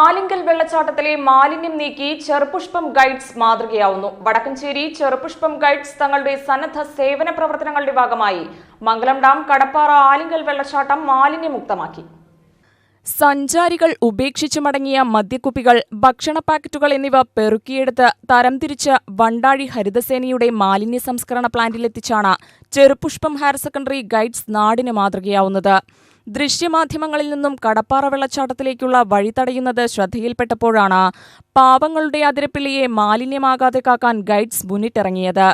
ആലിങ്കൽ വെള്ളച്ചാട്ടത്തിലെ മാലിന്യം നീക്കി ചെറുപുഷ്പം ഗൈഡ്സ് മാതൃകയാവുന്നു. വടക്കഞ്ചേരി ചെറുപുഷ്പം ഗൈഡ്സ് തങ്ങളുടെ സന്നദ്ധ സേവന പ്രവർത്തനങ്ങളുടെ ഭാഗമായി മംഗലം ഡാം കടപ്പാറ ആലിങ്കൽ വെള്ളച്ചാട്ടം മാലിന്യമുക്തമാക്കി. സഞ്ചാരികൾ ഉപേക്ഷിച്ചു മടങ്ങിയ മദ്യക്കുപ്പികൾ ഭക്ഷണ പാക്കറ്റുകൾ എന്നിവ പെറുക്കിയെടുത്ത് തരംതിരിച്ച് വണ്ടാഴി ഹരിതസേനയുടെ മാലിന്യ സംസ്കരണ പ്ലാന്റിലെത്തിച്ചാണ് ചെറുപുഷ്പം ഹയർ സെക്കൻഡറി ഗൈഡ്സ് നാടിന് മാതൃകയാവുന്നത്. ദൃശ്യമാധ്യമങ്ങളിൽ നിന്നും കടപ്പാറ വെള്ളച്ചാട്ടത്തിലേക്കുള്ള വഴി തടയുന്നത് ശ്രദ്ധയിൽപ്പെട്ടപ്പോഴാണ് പാവങ്ങളുടെ അതിരപ്പിള്ളിയെ മാലിന്യമാകാതെ കാക്കാൻ ഗൈഡ്സ് മുന്നിട്ടിറങ്ങിയത്.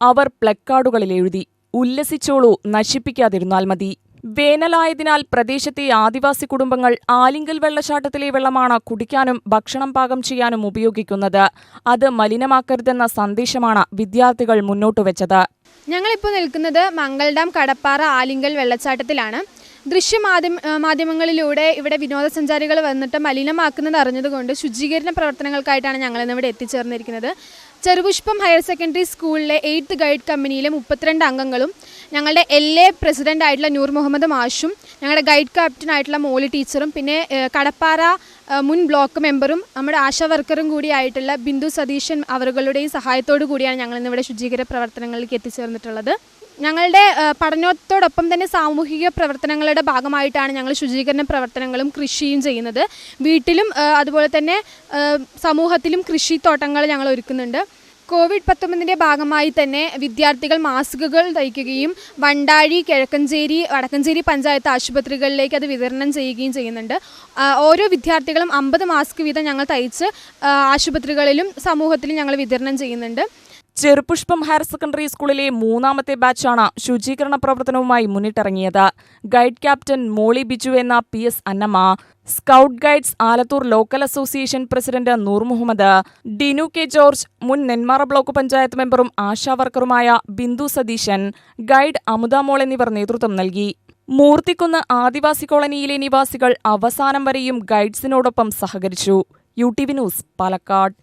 അവർ പ്ലക്കാർഡുകളിൽ എഴുതി ഉല്ലസിച്ചോളൂ നശിപ്പിക്കാതിരുന്നാൽ മതി. വേനലായതിനാൽ പ്രദേശത്തെ ആദിവാസി കുടുംബങ്ങൾ ആലിങ്കൽ വെള്ളച്ചാട്ടത്തിലെ വെള്ളമാണ് കുടിക്കാനും ഭക്ഷണം പാകം ചെയ്യാനും ഉപയോഗിക്കുന്നത്. അത് മലിനമാക്കരുതെന്ന സന്ദേശമാണ് വിദ്യാർത്ഥികൾ മുന്നോട്ടുവച്ചത് ഞങ്ങളിപ്പോൾ നിൽക്കുന്നത് മംഗൾഡാം കടപ്പാറ ആലിങ്കൽ വെള്ളച്ചാട്ടത്തിലാണ്. ദൃശ്യമാധ്യമ മാധ്യമങ്ങളിലൂടെ ഇവിടെ വിനോദസഞ്ചാരികൾ വന്നിട്ട് മലിനമാക്കുന്നത് അറിഞ്ഞതുകൊണ്ട് ശുചീകരണ പ്രവർത്തനങ്ങൾക്കായിട്ടാണ് ഞങ്ങൾ ഇന്നിവിടെ എത്തിച്ചേർന്നിരിക്കുന്നത്. ചെറുപുഷ്പം ഹയർ സെക്കൻഡറി സ്കൂളിലെ എയ്ത്ത് ഗൈഡ് കമ്പനിയിലെ മുപ്പത്തിരണ്ട് അംഗങ്ങളും ഞങ്ങളുടെ എൽ എ പ്രസിഡന്റ് ആയിട്ടുള്ള നൂർ മുഹമ്മദ് മാഷും ഞങ്ങളുടെ ഗൈഡ് ക്യാപ്റ്റൻ ആയിട്ടുള്ള മോളി ടീച്ചറും പിന്നെ കടപ്പാറ മുൻ ബ്ലോക്ക് മെമ്പറും നമ്മുടെ ആശാ വർക്കറും കൂടിയായിട്ടുള്ള ബിന്ദു സതീശൻ അവരുടെയും സഹായത്തോടു കൂടിയാണ് ഞങ്ങൾ ഇന്നിവിടെ ശുചീകരണ പ്രവർത്തനങ്ങളിലേക്ക് എത്തിച്ചേർന്നിട്ടുള്ളത്. ഞങ്ങളുടെ പഠനത്തോടൊപ്പം തന്നെ സാമൂഹിക പ്രവർത്തനങ്ങളുടെ ഭാഗമായിട്ടാണ് ഞങ്ങൾ ശുചീകരണ പ്രവർത്തനങ്ങളും കൃഷിയും ചെയ്യുന്നത്. വീട്ടിലും അതുപോലെ തന്നെ സമൂഹത്തിലും കൃഷിത്തോട്ടങ്ങൾ ഞങ്ങൾ ഒരുക്കുന്നുണ്ട്. കോവിഡ് പത്തൊമ്പതിന്റെ ഭാഗമായി തന്നെ വിദ്യാർത്ഥികൾ മാസ്കുകൾ തയ്ക്കുകയും വണ്ടാഴി കിഴക്കഞ്ചേരി വടക്കഞ്ചേരി പഞ്ചായത്ത് ആശുപത്രികളിലേക്ക് അത് വിതരണം ചെയ്യുകയും ചെയ്യുന്നുണ്ട്. ഓരോ വിദ്യാർത്ഥികളും അമ്പത് മാസ്ക് വീതം ഞങ്ങൾ തയ്ച്ച് ആശുപത്രികളിലും സമൂഹത്തിലും ഞങ്ങൾ വിതരണം ചെയ്യുന്നുണ്ട്. ചെറുപുഷ്പം ഹയർ സെക്കൻഡറി സ്കൂളിലെ മൂന്നാമത്തെ ബാച്ചാണ് ശുചീകരണ പ്രവർത്തനവുമായി മുന്നിട്ടിറങ്ങിയത്. ഗൈഡ് ക്യാപ്റ്റൻ മോളി ബിജു എന്ന P S Annamma scout guides Alathur local association president Noor Muhammad Dinu K George മുൻ നെന്മാറ ബ്ലോക്ക് പഞ്ചായത്ത് മെമ്പറും ആശാവർക്കറുമായ ബിന്ദു സതീശൻ ഗൈഡ് അമുദ മോൾ എന്നിവർ നേതൃത്വം നൽകി. മൂർത്തിക്കുന്ന് ആദിവാസി കോളനിയിലെ നിവാസികൾ അവസാനം വരെയും ഗൈഡ്സിനോടൊപ്പം സഹകരിച്ചു. U T V news Palakkad.